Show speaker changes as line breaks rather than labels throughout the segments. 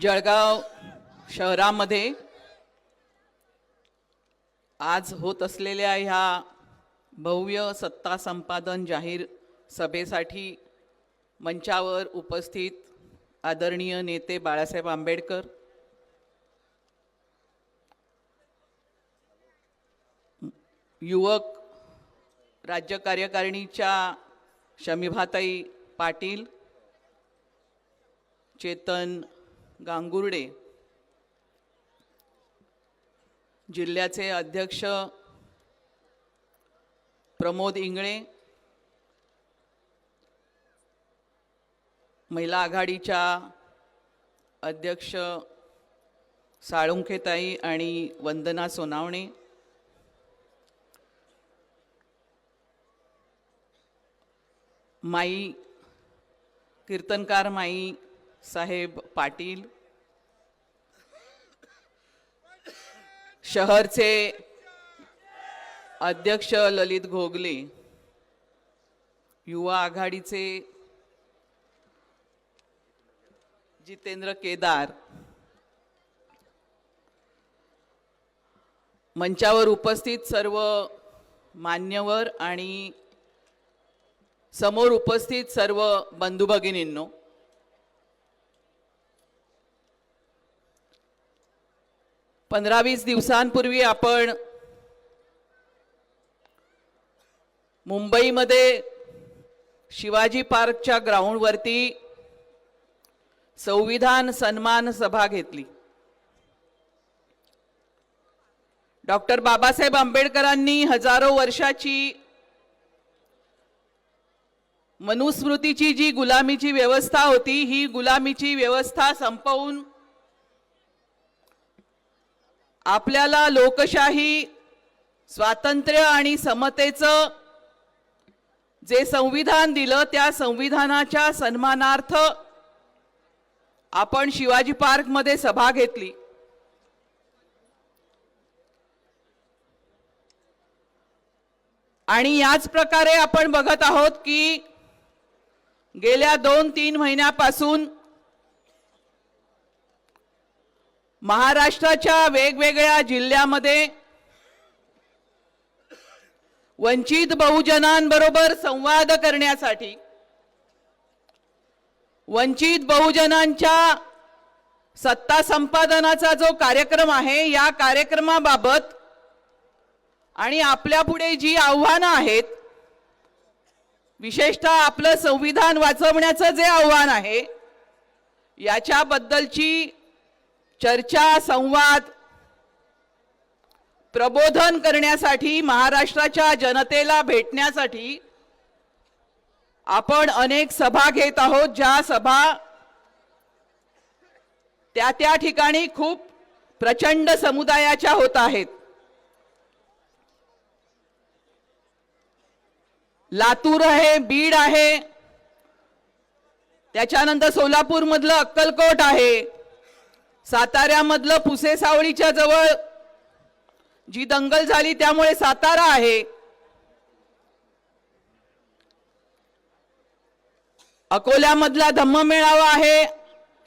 जळगाव शहरामध्ये आज होत असलेल्या ह्या भव्य सत्ता संपादन जाहीर सभेसाठी मंचावर उपस्थित आदरणीय नेते बाळासाहेब आंबेडकर युवक राज्य कार्यकारिणीच्या शमीभाताई पाटील चेतन गांगुर्डे. जिल्ह्याचे अध्यक्ष प्रमोद इंगळे. महिला आघाडीच्या अध्यक्ष साळुंखेताई आणि वंदना सोनावणे. माई कीर्तनकार माई साहेब पाटील. शहरचे अध्यक्ष ललित घोगले. युवा आघाडीचे जितेंद्र केदार. मंचावर उपस्थित सर्व मान्यवर आणि समोर उपस्थित सर्व बंधू भगिनींनो पंधरा वीस दिवसांपूर्वी आपण मुंबईमध्ये शिवाजी पार्कच्या ग्राउंडवरती संविधान सन्मान सभा घेतली. डॉक्टर बाबासाहेब आंबेडकरांनी हजारो वर्षाची मनुस्मृतीची जी गुलामीची व्यवस्था होती ही गुलामीची व्यवस्था संपवून आपल्याला लोकशाही स्वातंत्र्य आणि समतेचं जे संविधान दिलं त्या संविधानाच्या सन्मानार्थ आपण शिवाजी पार्कमध्ये सभा घेतली. आणि याच प्रकारे आपण बघत आहोत की गेल्या दोन तीन महिन्यापासून महाराष्ट्राच्या वेगवेगळ्या जिल्ह्यामध्ये वंचित बहुजनांबरोबर संवाद करण्यासाठी वंचित बहुजनांच्या सत्ता संपादनाचा जो कार्यक्रम आहे या कार्यक्रमाबाबत आणि आपल्या पुढे जी आव्हानं आहेत विशेषतः आपलं संविधान वाचवण्याचं जे आव्हान आहे याच्याबद्दलची चर्चा संवाद प्रबोधन करण्यासाठी महाराष्ट्राच्या जनतेला भेटण्यासाठी आपण अनेक सभा घेत आहोत ज्या सभा त्या त्या ठिकाणी खूप प्रचंड समुदायाच्या होत आहेत. लातूर आहे बीड आहे त्याच्यानंतर सोलापूरमधलं अक्कलकोट आहे. साताऱ्यामधलं पुसे सावळीच्या जवळ जी दंगल झाली त्यामुळे सातारा आहे. अकोल्यामधला धम्म मेळावा आहे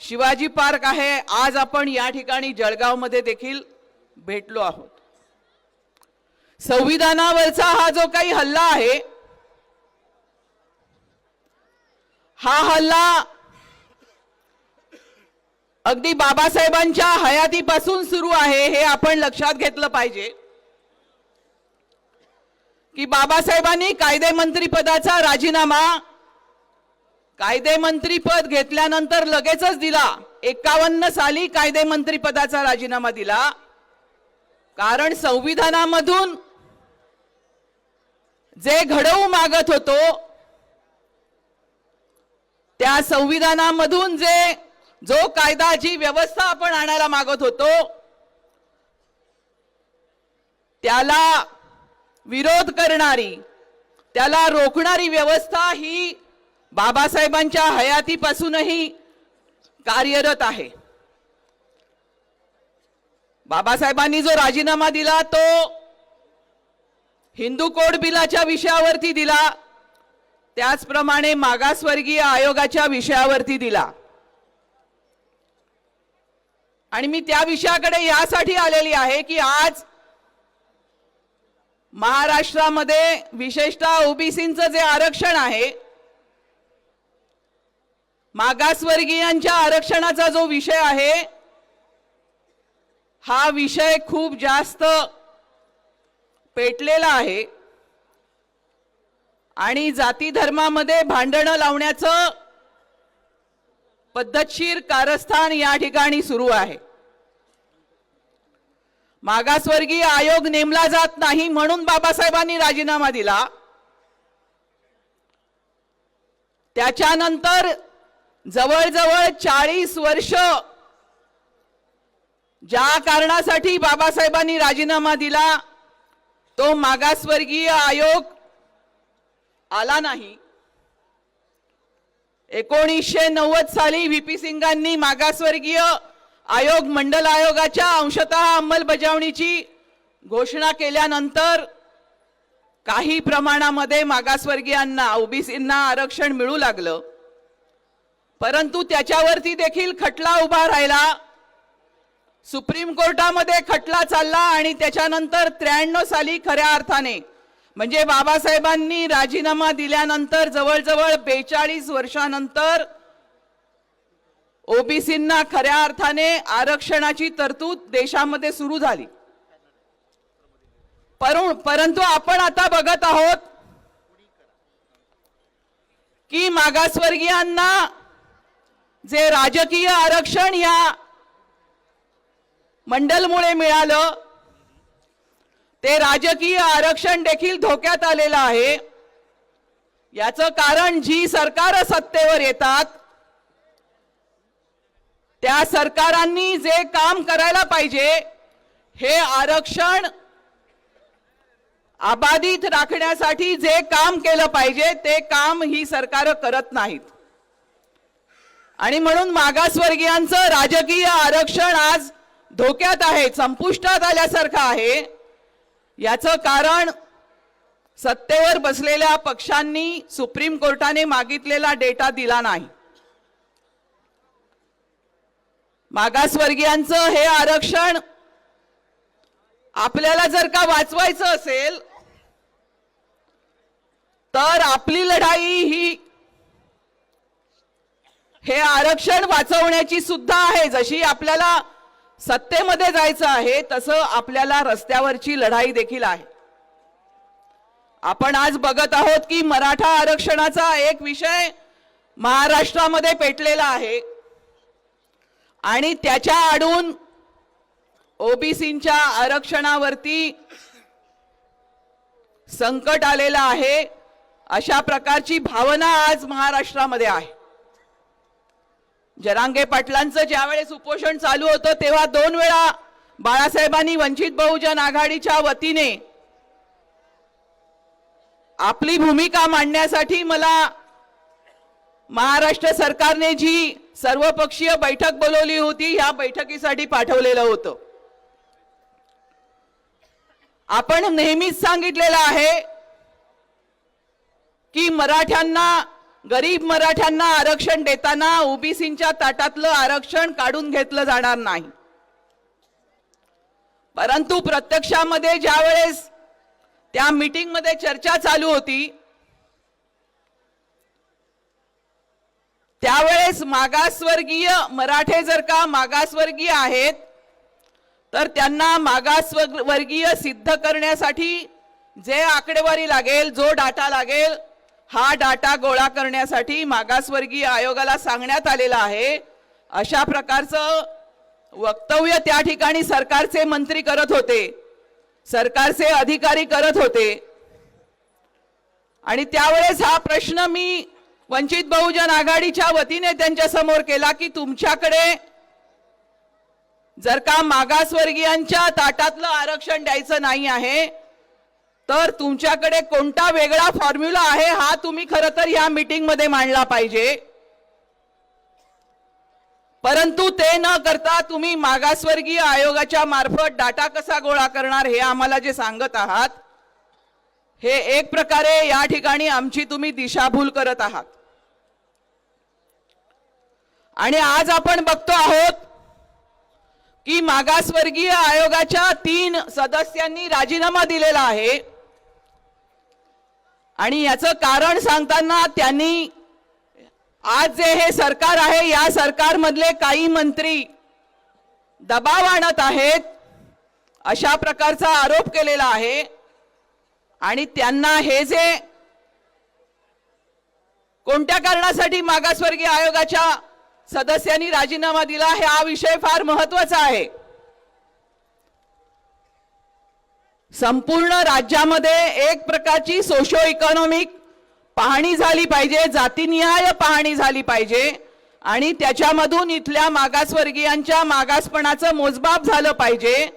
शिवाजी पार्क आहे. आज आपण या ठिकाणी जळगावमध्ये देखील भेटलो आहोत. संविधानावरचा हा जो काही हल्ला आहे हा हल्ला अगदी बाबासाहेबांच्या हयातीपासून सुरू आहे हे आपण लक्षात घेतलं पाहिजे. की बाबासाहेबांनी कायदेमंत्री पदाचा राजीनामा कायदेमंत्री पद घेतल्यानंतर लगेचच दिला. एकावन्न साली कायदेमंत्री पदाचा राजीनामा दिला. कारण संविधानामधून जे घडवू मागत होतो त्या संविधानामधून जे जो कायदा जी व्यवस्था आपण आणायला मागत होतो त्याला विरोध करणारी त्याला रोखणारी व्यवस्था ही बाबासाहेबांच्या हयातीपासूनही कार्यरत आहे. बाबासाहेबांनी जो राजीनामा दिला तो हिंदू कोड बिलाच्या विषयावरती दिला त्याचप्रमाणे मागासवर्गीय आयोगाच्या विषयावरती दिला. आणि मी त्या विषयाकडे यासाठी आलेली आहे की आज महाराष्ट्रामध्ये विशेषतः ओबीसींचं जे आरक्षण आहे मागासवर्गीयांच्या आरक्षणाचा जो विषय आहे हा विषय खूप जास्त पेटलेला आहे. आणि जाती धर्मामध्ये भांडणं लावण्याचं पद्धतशीर कारस्थान या ठिकाणी सुरू आहे. मागासवर्गीय आयोग नेमला जात नाही म्हणून बाबासाहेबांनी राजीनामा दिला. त्याच्यानंतर जवळजवळ चाळीस वर्ष ज्या कारणासाठी बाबासाहेबांनी राजीनामा दिला तो मागासवर्गीय आयोग आला नाही. एकोणीसशे नव्वद साली व्ही पी सिंगांनी मागासवर्गीय आयोग मंडल आयोगाच्या अंशतः अंमलबजावणीची घोषणा केल्यानंतर काही प्रमाणामध्ये मागासवर्गीयांना ओबीसींना आरक्षण मिळू लागलं. परंतु त्याच्यावरती देखील खटला उभा राहिला. सुप्रीम कोर्टामध्ये खटला चालला आणि त्याच्यानंतर त्र्याण्णव साली खऱ्या अर्थाने म्हणजे बाबासाहेबांनी राजीनामा दिल्यानंतर जवळजवळ बेचाळीस वर्षानंतर ओबीसींना खऱ्या अर्थाने आरक्षणाची तरतूद देशामध्ये सुरू झाली. परंतु आपण आता बघत आहोत की मागासवर्गीयांना जे राजकीय आरक्षण या मंडलमुळे मिळालं ते राजकीय आरक्षण देखील धोक्यात आलेलं आहे. याचं कारण जी सरकार सत्तेवर येतात त्या सरकारांनी जे काम करायला पाहिजे हे आरक्षण अबाधित राखण्यासाठी जे काम केलं पाहिजे ते काम ही सरकार करत नाहीत. आणि म्हणून मागासवर्गीयांचं राजकीय आरक्षण आज धोक्यात आहे संपुष्टात आल्यासारखं आहे. याचं कारण सत्तेवर बसलेल्या पक्षांनी सुप्रीम कोर्टाने मागितलेला डेटा दिला नाही. मागासवर्गीयांचं हे आरक्षण आपल्याला जर का वाचवायचं असेल तर आपली लढाई ही हे आरक्षण वाचवण्याची सुद्धा आहे. जशी आपल्याला सत्तेमध्ये जायचं आहे तसं आपल्याला रस्त्यावरची लढाई देखील आहे. आपण आज बघत आहोत की मराठा आरक्षणाचा एक विषय महाराष्ट्रामध्ये पेटलेला आहे. आणि त्याच्या आडून ओबीसीच्या आरक्षणावरती संकट आलेलं आहे. अशा प्रकारची भावना आज महाराष्ट्रामध्ये आहे. जरांगे पाटलांचं ज्यावेळेस उपोषण चालू होतं तेव्हा दोन वेळा बाळासाहेबांनी वंचित बहुजन आघाडीच्या वतीने आपली भूमिका मांडण्यासाठी मला महाराष्ट्र सरकारने जी सर्वपक्षीय बैठक बोलवली होती ह्या बैठकीसाठी पाठवलेलं होतं. आपण नेहमीच सांगितलेलं आहे की मराठ्यांना गरीब मराठ्यांना आरक्षण देताना ओबीसीच्या ताटातलं आरक्षण काढून घेतलं जाणार नाही. परंतु प्रत्यक्षामध्ये ज्या वेळेस त्या मीटिंगमध्ये चर्चा चालू होती त्यावेळेस मागासवर्गीय मराठे जर का मागासवर्गीय आहेत तर त्यांना मागासवर्गीय सिद्ध करण्यासाठी जे आकडेवारी लागेल जो डाटा लागेल हा डाटा गोळा करण्यासाठी मागासवर्गीय आयोगाला सांगण्यात आलेला आहे. अशा प्रकारचं वक्तव्य त्या ठिकाणी सरकारचे मंत्री करत होते. सरकारचे अधिकारी करत होते. आणि त्यावेळेस हा प्रश्न मी वंचित बहुजन आघाडीच्या वतीने त्यांच्यासमोर केला की तुमच्याकडे जर का मागासवर्गीयांच्या ताटातलं आरक्षण द्यायचं नाही आहे तर तुमच्याकडे कोणता वेगळा फॉर्म्युला आहे हा तुम्ही खरं तर या मीटिंगमध्ये मांडला पाहिजे. परंतु ते न करता तुम्ही मागासवर्गीय आयोगाच्या मार्फत डाटा कसा गोळा करणार हे आम्हाला जे सांगत आहात हे एक प्रकारे या ठिकाणी आमची तुम्ही दिशाभूल करत आहात. आणि आज आपण बघतो आहोत की मागासवर्गीय आयोगाच्या तीन सदस्यांनी राजीनामा दिलेला आहे. आणि याचं कारण सांगताना त्यांनी आज जे हे सरकार आहे या सरकारमधले काही मंत्री दबाव आणत आहेत अशा प्रकारचा आरोप केलेला आहे. आणि त्यांना हे जे कोणत्या कारणासाठी मागासवर्गीय आयोगाच्या सदस्यांनी राजीनामा दिला हा विषय फार महत्त्वाचा आहे. संपूर्ण राज्यामध्ये एक प्रकारची सोशो इकॉनॉमिक पाहणी झाली पाहिजे जातीनिहाय पाहणी झाली पाहिजे. आणि त्याच्यामधून इथल्या मागासवर्गीयांच्या मागासपणाचं मोजमाप झालं पाहिजे.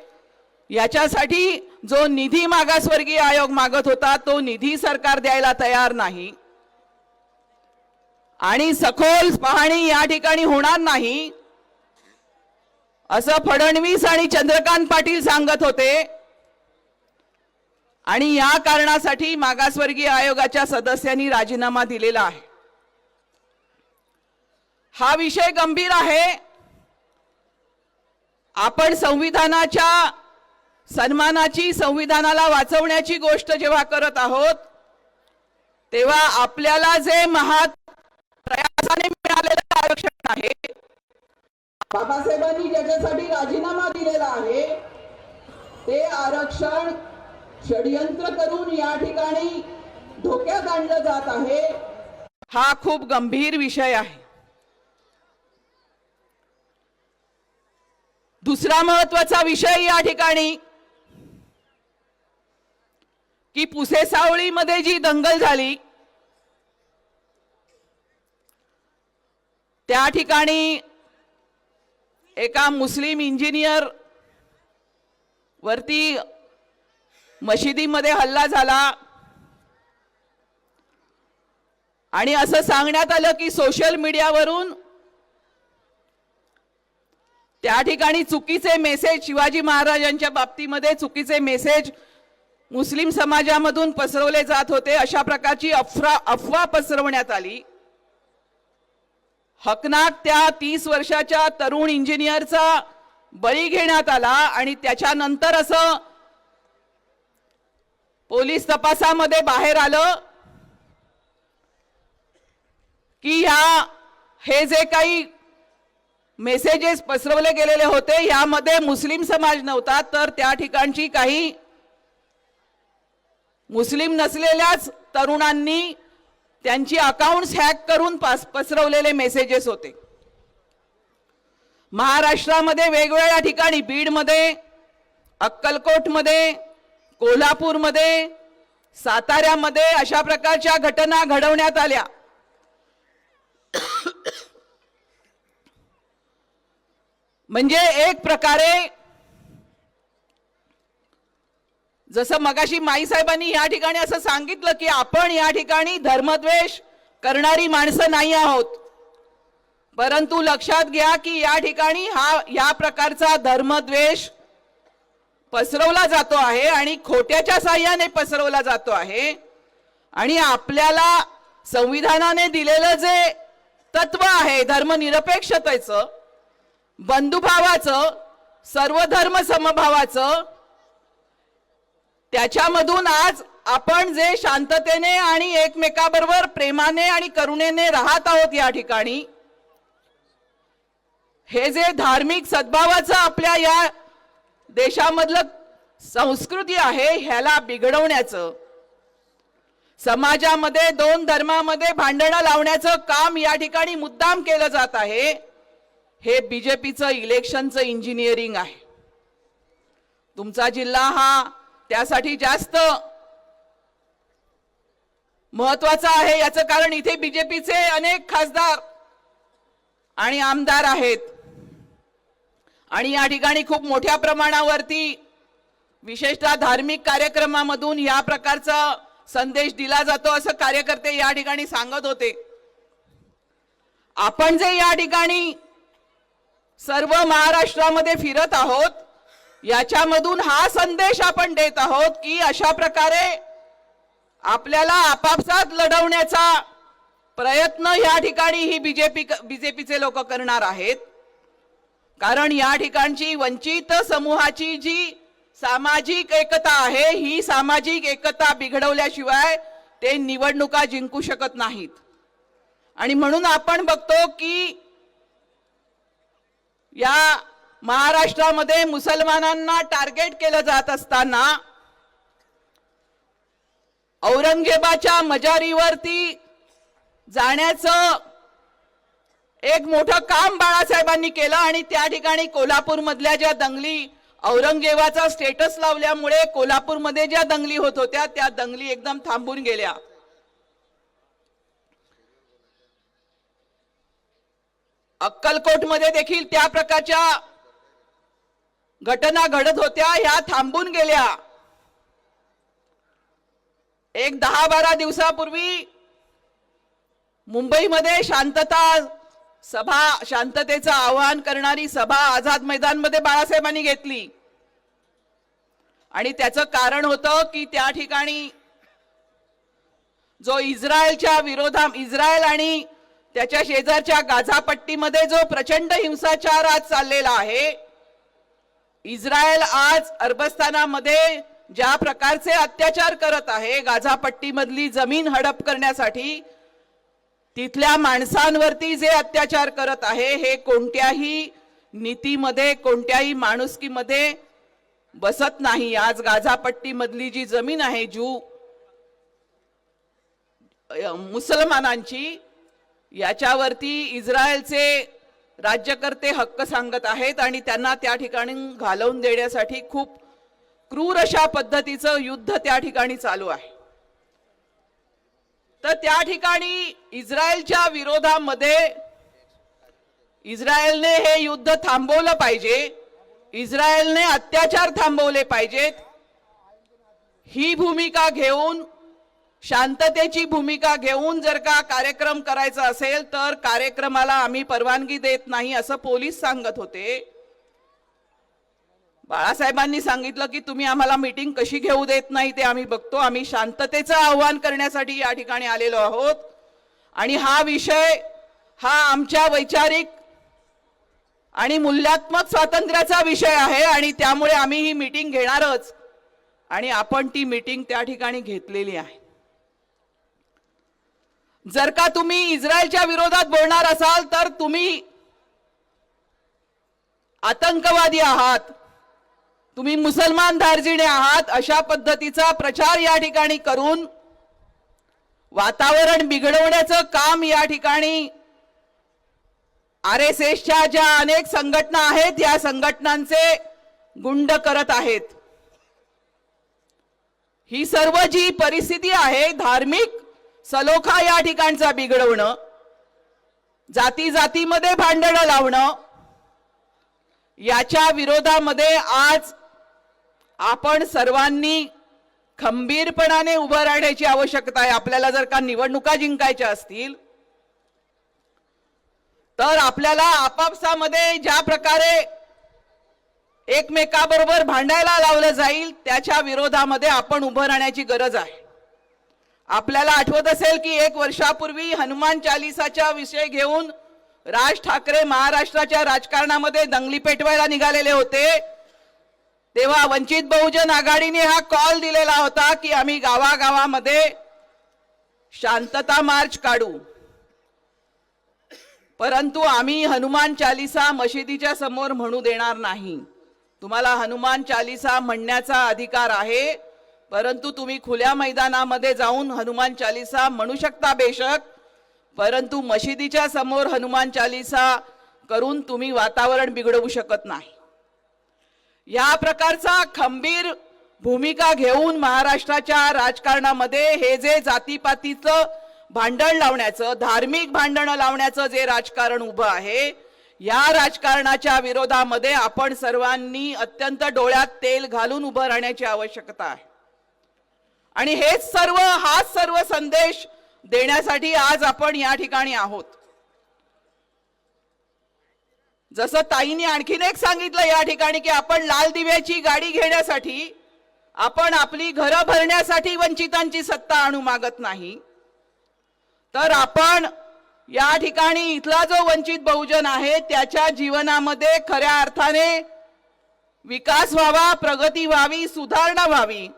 याच्यासाठी जो निधी मागासवर्गीय आयोग मागत होता तो निधी सरकार द्यायला तयार नाही. आणि सखोल पाहणी या ठिकाणी होणार नाही. असं फडणवीस आणि चंद्रकांत पाटील सांगत होते आणि या कारणासाठी मागासवर्गीय आयोगाच्या सदस्यांनी राजीनामा दिलेला आहे. हा विषय गंभीर आहे. आपण संविधानाच्या सन्मानाची संविधानाला वाचवण्याची गोष्ट जेव्हा करत आहोत तेव्हा आपल्याला जे महात प्रयासाने मिळालेलं आरक्षण आहे बाबासाहेबांनी ज्याच्यासाठी राजीनामा दिलेला आहे ते आरक्षण षडयंत्र करून या ठिकाणी धोक्यात आणलं जात आहे. हा खूप गंभीर विषय आहे. दुसरा महत्त्वाचा विषय या ठिकाणी की पुसे सावळीमध्ये जी दंगल झाली त्या ठिकाणी एका मुस्लिम इंजिनियर वरती मशिदीमध्ये हल्ला झाला. आणि असं सांगण्यात आलं की सोशल मीडियावरून त्या ठिकाणी चुकीचे मेसेज शिवाजी महाराजांच्या बाबतीमध्ये चुकीचे मेसेज मुस्लिम समाजामधून पसरवले जात होते. अशा प्रकारची अफरा अफवा पसरवण्यात आली. हकनाक त्या तीस वर्षाच्या तरुण इंजिनियरचा बळी घेण्यात आला आणि त्याच्यानंतर असं पोलीस तपासामध्ये बाहेर आलं की ह्या हे जे काही मेसेजेस पसरवले गेलेले होते यामध्ये मुस्लिम समाज नव्हता तर त्या ठिकाणची काही मुस्लिम नसलेल्याच तरुणांनी त्यांची अकाउंट्स हॅक करून पास पसरवलेले मेसेजेस होते. महाराष्ट्रामध्ये वेगवेगळ्या ठिकाणी बीडमध्ये अक्कलकोटमध्ये कोल्हापूरमध्ये साताऱ्यामध्ये अशा प्रकारच्या घटना घडवण्यात आल्या. म्हणजे एक प्रकारे जसं मगाशी माईसाहेबांनी या ठिकाणी असं सांगितलं की आपण या ठिकाणी धर्मद्वेष करणारी माणसं नाही आहोत. परंतु लक्षात घ्या की या ठिकाणी हा या प्रकारचा धर्मद्वेष पसरवला जातो आहे आणि खोट्याच्या साह्याने पसरवला जातो आहे. आणि आपल्याला संविधानाने दिलेलं जे तत्व आहे धर्मनिरपेक्षतेचं बंधुभावाचं सर्वधर्म समभावाचं त्याच्यामधून आज आपण जे शांततेने आणि एकमेकाबरोबर प्रेमाने आणि करुणेने राहत आहोत या ठिकाणी हे जे धार्मिक सद्भावाचं आपल्या या देशामधलं संस्कृती आहे ह्याला बिघडवण्याचं. समाजामध्ये दोन धर्मामध्ये भांडणं लावण्याचं काम या ठिकाणी मुद्दाम केलं जात आहे. हे बीजेपीचं इलेक्शनचं इंजिनिअरिंग आहे. तुमचा जिल्हा हा त्यासाठी जास्त महत्त्वाचा आहे याचं कारण इथे बीजेपीचे अनेक खासदार आणि आमदार आहेत. आणि या ठिकाणी खूप मोठ्या प्रमाणावरती विशेषतः धार्मिक कार्यक्रमामधून या प्रकारचा संदेश दिला जातो असं कार्यकर्ते या ठिकाणी सांगत होते. आपण जे या ठिकाणी सर्व महाराष्ट्रामध्ये फिरत आहोत याच्यामधून हा संदेश आपण देत आहोत की अशा प्रकारे आपल्याला आपापसात लढवण्याचा प्रयत्न या ठिकाणी ही बीजेपी बीजेपीचे लोक करणार आहेत. कारण या ठिकाणची वंचित समूहाची जी सामाजिक एकता आहे ही सामाजिक एकता बिघडवल्याशिवाय ते निवडणुका जिंकू शकत नाहीत. आणि म्हणून आपण बघतो की या महाराष्ट्रामध्ये मुसलमानांना टार्गेट केलं जात असताना औरंगजेबाच्या मजारीवरती जाण्याचं एक मोठं काम बाळासाहेबांनी केलं आणि त्या ठिकाणी कोल्हापूरमधल्या ज्या दंगली औरंगजेबाचा स्टेटस लावल्यामुळे कोल्हापूरमध्ये ज्या दंगली होत होत्या त्या दंगली एकदम थांबून गेल्या. अक्कलकोटमध्ये देखील त्या प्रकारच्या घटना घडत होत्या ह्या थांबून गेल्या. एक दहा बारा दिवसापूर्वी मुंबईमध्ये शांतता सभा शांततेचं आवाहन करणारी सभा आझाद मैदानमध्ये बाळासाहेबांनी घेतली. आणि त्याचं कारण होतं की त्या ठिकाणी जो इस्रायलच्या विरोधा इस्रायल आणि त्याच्या शेजारच्या गाझापट्टीमध्ये जो प्रचंड हिंसाचार आज चाललेला आहे इस्रायल आज अरबस्तानामध्ये ज्या प्रकारचे अत्याचार करत आहे गाझापट्टीमधली जमीन हडप करण्यासाठी तिथल्या माणसांवरती जे अत्याचार करत आहे हे कोणत्याही नीतीमध्ये कोणत्याही माणुसकीमध्ये बसत नाही. आज गाझापट्टीमधली जी जमीन आहे जू मुसलमानांची याच्यावरती इस्रायलचे राज्यकर्ते हक्क सांगत आहेत आणि त्यांना त्या ठिकाणी घालवून देण्यासाठी खूप क्रूर अशा पद्धतीचं युद्ध त्या ठिकाणी चालू आहे. तर त्या ठिकाणी इस्रायलच्या विरोधामध्ये इस्रायलने हे युद्ध थांबवलं पाहिजे. इस्रायलने अत्याचार थांबवले पाहिजेत. ही भूमिका घेऊन शांततेची भूमिका घेऊन जर का कार्यक्रम करायचा असेल तर कार्यक्रमाला आम्ही परवानगी देत नाही असं पोलीस सांगत होते. बाळासाहेबांनी सांगितलं की तुम्ही आम्हाला मीटिंग कशी घेऊ देत नाही ते आम्ही बघतो. आम्ही शांततेचं आव्हान करण्यासाठी या ठिकाणी आलेलो आहोत. आणि हा विषय हा आमच्या वैचारिक आणि मूल्यात्मक स्वातंत्र्याचा विषय आहे आणि त्यामुळे आम्ही ही मीटिंग घेणारच. आणि आपण ती मीटिंग त्या ठिकाणी घेतलेली आहे. जर का तुम्ही इस्रायलच्या विरोधात बोलणार असाल तर तुम्ही आतंकवादी आहात. तुम्ही मुसलमान धार्जिणे आहात अशा पद्धतीचा प्रचार या ठिकाणी करून वातावरण बिघडवण्याचं काम या ठिकाणी आर एस एसच्या ज्या अनेक संघटना आहेत या संघटनांचे गुंड करत आहेत. ही सर्व जी परिस्थिती आहे धार्मिक सलोखा या ठिकाणचा बिघडवणं जाती जातीमध्ये भांडणं लावणं याच्या विरोधामध्ये आज आपण सर्वांनी खंबीरपणाने उभं राहण्याची आवश्यकता आहे. आपल्याला जर का निवडणुका जिंकायच्या असतील तर आपल्याला आपापसामध्ये ज्या प्रकारे एकमेकाबरोबर भांडायला लावलं जाईल त्याच्या विरोधामध्ये आपण उभं राहण्याची गरज आहे. आपल्याला आठवत असेल की एक वर्षापूर्वी हनुमान चालिसाच्या विषय घेऊन राज ठाकरे महाराष्ट्राच्या राजकारणामध्ये दंगली पेटवायला निघालेले होते. तेव्हा वंचित बहुजन आघाडीने हा कॉल दिलेला होता की आम्ही गावागावामध्ये शांतता मार्च काढू. परंतु आम्ही हनुमान चालिसा मशिदीच्या समोर म्हणू देणार नाही. तुम्हाला हनुमान चालिसा म्हणण्याचा अधिकार आहे परंतु तुम्ही खुल्या मैदानामध्ये जाऊन हनुमान चालिसा म्हणू शकता बेशक परंतु मशिदीच्या समोर हनुमान चालिसा करून तुम्ही वातावरण बिघडवू शकत नाही. या प्रकारचा खंबीर भूमिका घेऊन महाराष्ट्राच्या राजकारणामध्ये हे जे जातीपातीचं भांडण लावण्याचं धार्मिक भांडणं लावण्याचं जे राजकारण उभं आहे या राजकारणाच्या विरोधामध्ये आपण सर्वांनी अत्यंत डोळ्यात तेल घालून उभं राहण्याची आवश्यकता आहे. आणि हेच सर्व हाच सर्व संदेश देण्यासाठी आज आपण या ठिकाणी आहोत. जसं ताईने आणखीन एक सांगितलं या ठिकाणी की आपण लाल दिव्याची गाडी घेण्यासाठी आपण आपली घरं भरण्यासाठी वंचितांची सत्ता आणू मागत नाही. तर आपण या ठिकाणी इथला जो वंचित बहुजन आहे त्याच्या जीवनामध्ये खऱ्या अर्थाने विकास व्हावा प्रगती व्हावी सुधारणा व्हावी.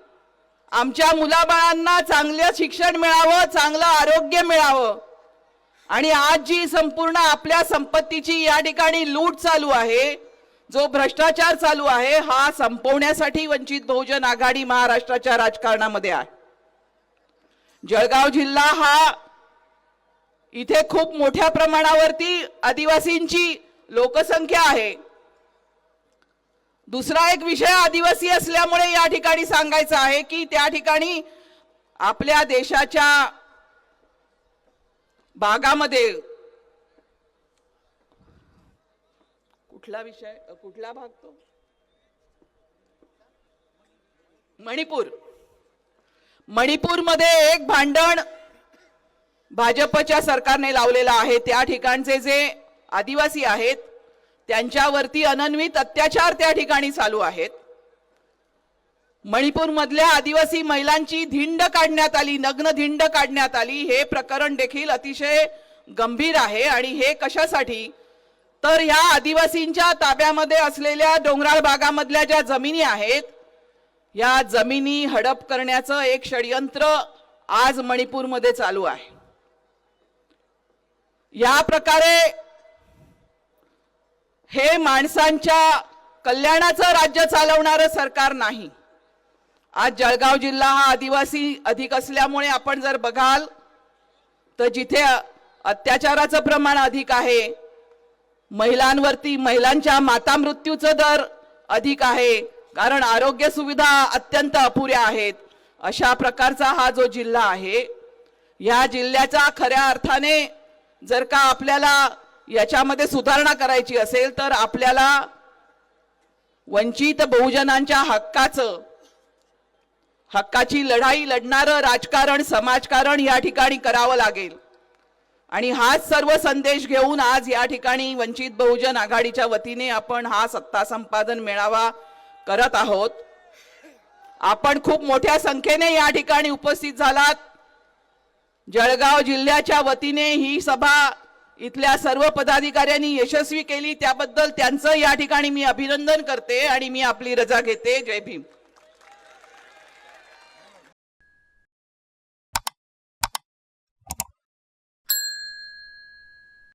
आमच्या मुलाबाळांना चांगलं शिक्षण मिळावं चांगलं आरोग्य मिळावं. आणि आज जी संपूर्ण आपल्या संपत्तीची या ठिकाणी लूट चालू आहे जो भ्रष्टाचार चालू आहे हा संपवण्यासाठी वंचित बहुजन आघाडी महाराष्ट्राच्या राजकारणामध्ये आहे. जळगाव जिल्हा हा इथे खूप मोठ्या प्रमाणावरती आदिवासींची लोकसंख्या आहे. दुसरा एक विषय आदिवासी असल्यामुळे या ठिकाणी सांगायचा आहे की त्या ठिकाणी आपल्या देशाच्या भागामध्ये. कुठला विषय कुठला भाग तो? मणिपूर. मणिपूरमध्ये एक भांडण भाजपच्या सरकारने लावलेलं आहे. त्या ठिकाणचे जे आदिवासी आहेत त्यांच्यावरती अनन्वित अत्याचार त्या ठिकाणी चालू आहेत. मणिपूरमधल्या आदिवासी महिलांची धिंड काढण्यात आली नग्न धिंड काढण्यात आली. हे प्रकरण देखील अतिशय गंभीर आहे आणि हे कशासाठी? तर ह्या आदिवासींच्या ताब्यामध्ये असलेल्या डोंगराळ भागामधल्या ज्या जमिनी आहेत या जमिनी हडप करण्याचं एक षडयंत्र आज मणिपूरमध्ये चालू आहे. या प्रकारे हे माणसांच्या कल्याणाचं राज्य चालवणारं सरकार नाही. आज जळगाव जिल्हा हा आदिवासी अधिक असल्यामुळे आपण जर बघाल तर जिथे अत्याचाराचं प्रमाण अधिक आहे महिलांवरती महिलांच्या माता मृत्यूचं दर अधिक आहे कारण आरोग्य सुविधा अत्यंत अपुऱ्या आहेत. अशा प्रकारचा हा जो जिल्हा आहे या जिल्ह्याचा खऱ्या अर्थाने जर का आपल्याला याच्यामध्ये सुधारणा करायची असेल तर आपल्याला वंचित बहुजनांच्या हक्काचं हक्काची लढाई लढणारं राजकारण समाजकारण या ठिकाणी करावं लागेल. आणि हाच सर्व संदेश घेऊन आज या ठिकाणी वंचित बहुजन आघाडीच्या वतीने आपण हा सत्ता संपादन मेळावा करत आहोत. आपण खूप मोठ्या संख्येने या ठिकाणी उपस्थित झालात. जळगाव जिल्ह्याच्या वतीने ही सभा इथल्या सर्व पदाधिकाऱ्यांनी यशस्वी केली. त्याबद्दल त्यांचं या ठिकाणी मी अभिनंदन करते आणि मी आपली रजा घेते. जय भीम.